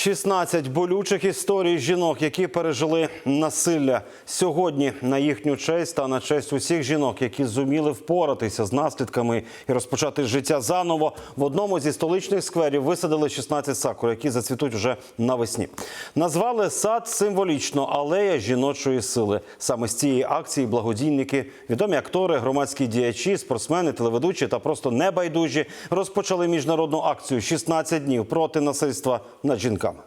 16 болючих історій жінок, які пережили насилля сьогодні на їхню честь та на честь усіх жінок, які зуміли впоратися з наслідками і розпочати життя заново. В одному зі столичних скверів висадили 16 сакур, які зацвітуть вже навесні. Назвали сад символічно алея жіночої сили. Саме з цієї акції благодійники, відомі актори, громадські діячі, спортсмени, телеведучі та просто небайдужі розпочали міжнародну акцію «16 днів проти насильства над жінками.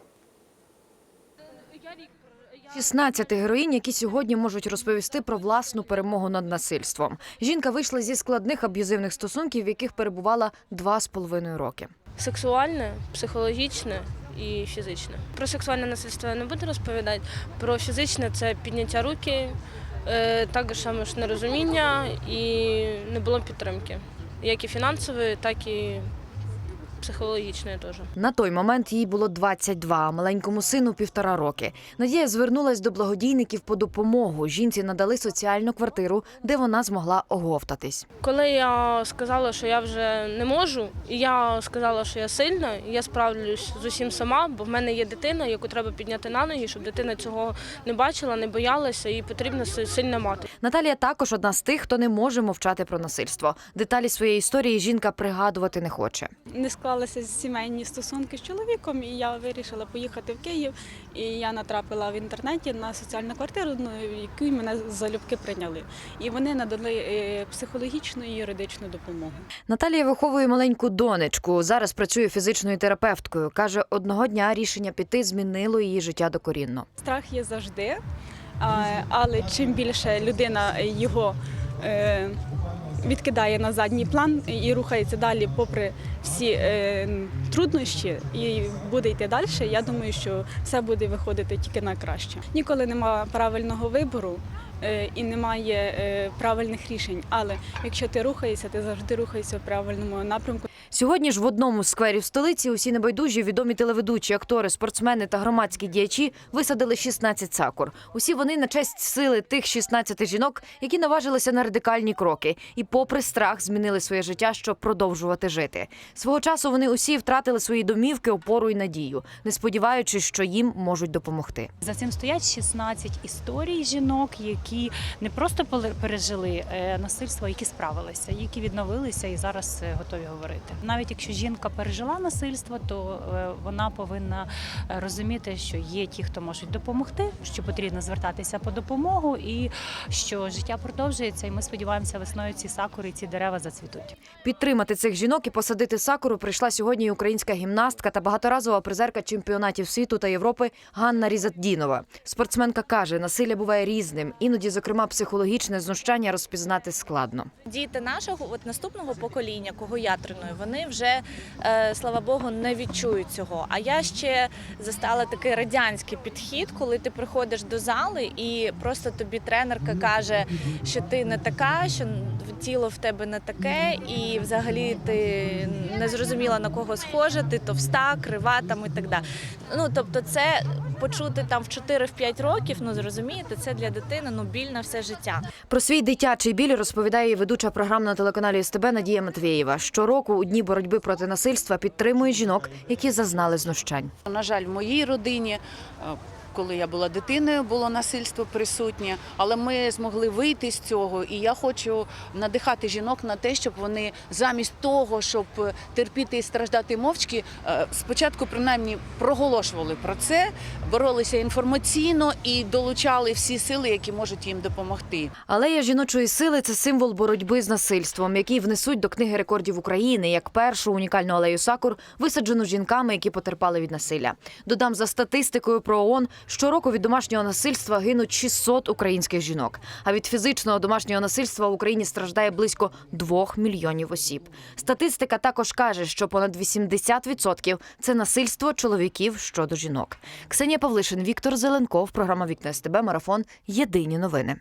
16 героїнь, які сьогодні можуть розповісти про власну перемогу над насильством. Жінка вийшла зі складних аб'юзивних стосунків, в яких перебувала два з половиною роки. Сексуальне, психологічне і фізичне. Про сексуальне насильство я не буду розповідати. Про фізичне це підняття руки, е, також саме ж нерозуміння і не було підтримки. Як і фінансової, так і психологічної теж. На той момент їй було 22, а маленькому сину півтора роки. Надія звернулась до благодійників по допомогу. Жінці надали соціальну квартиру, де вона змогла оговтатись. Коли я сказала, що я вже не можу, і я сказала, що я сильна, і я справлюсь з усім сама, бо в мене є дитина, яку треба підняти на ноги, щоб дитина цього не бачила, не боялася, і потрібна си- сильна мати. Наталія також одна з тих, хто не може мовчати про насильство. Деталі своєї історії жінка пригадувати не хоче. не склалися сімейні стосунки з чоловіком, і я вирішила поїхати в Київ. І я натрапила в інтернеті на соціальну квартиру, ну, яку мене залюбки прийняли. І вони надали е, психологічну і юридичну допомогу. Наталія виховує маленьку донечку. Зараз працює фізичною терапевткою. каже, одного дня рішення піти змінило її життя докорінно. Страх є завжди, але чим більше людина його е, відкидає на задній план і рухається далі, попри всі е, труднощі, і буде йти далі, я думаю, що все буде виходити тільки на краще. Ніколи немає правильного вибору. е, І немає е, правильних рішень, але якщо ти рухаєшся, ти завжди рухаєшся в правильному напрямку. Сьогодні ж в одному з скверів столиці усі небайдужі відомі телеведучі, актори, спортсмени та громадські діячі висадили 16 сакур. Усі вони на честь сили тих 16 жінок, які наважилися на радикальні кроки, і, попри страх, змінили своє життя, щоб продовжувати жити. Свого часу вони усі втратили свої домівки, опору і надію, не сподіваючись, що їм можуть допомогти. За цим стоять 16 історій жінок, які не просто пережили е, насильство, які справилися, які відновилися і зараз е, готові говорити. Навіть якщо жінка пережила насильство, то е, вона повинна е, розуміти, що є ті, хто можуть допомогти, що потрібно звертатися по допомогу, і що життя продовжується. І ми сподіваємося, весною ці сакури, ці дерева зацвітуть. Підтримати цих жінок і посадити сакуру прийшла сьогодні українська гімнастка та багаторазова призерка чемпіонатів світу та Європи Ганна Різатдінова. Спортсменка каже, насилля буває різним, іноді, зокрема, психологічне знущання розпізнати складно. Діти нашого от наступного покоління, кого я треную, вони вже е, слава Богу не відчують цього. А я ще застала такий радянський підхід, коли ти приходиш до зали і просто тобі тренерка каже, що ти не така, що тіло в тебе не таке, і взагалі ти не зрозуміла на кого схожа, ти товста, крива там і так далі. Ну тобто, це почути там в 4-5 років, ну зрозумієте, це для дитини ну біль на все життя. Про свій дитячий біль розповідає і ведуча програм на телеканалі СТБ Надія Матвєєва. Щороку у дні боротьби проти насильства підтримує жінок, які зазнали знущань. На жаль, в моїй родині, е, коли я була дитиною, було насильство присутнє, але ми змогли вийти з цього. І я хочу надихати жінок на те, щоб вони замість того, щоб терпіти і страждати мовчки, е, спочатку принаймні проголошували про це, боролися інформаційно і долучали всі сили, які можуть їм допомогти. Алея жіночої сили це символ боротьби з насильством, який внесуть до книги рекордів України як першу унікальну алею сакур, висаджену жінками, які потерпали від насилля. Додам за статистикою про ООН, щороку від домашнього насильства гинуть 600 українських жінок. А від фізичного домашнього насильства в Україні страждає близько 2 мільйонів осіб. Статистика також каже, що понад 80% – це насильство чоловіків щодо жінок. Ксенія Павлишин, Віктор Зеленков, програма Вікна СТБ, марафон. Єдині новини.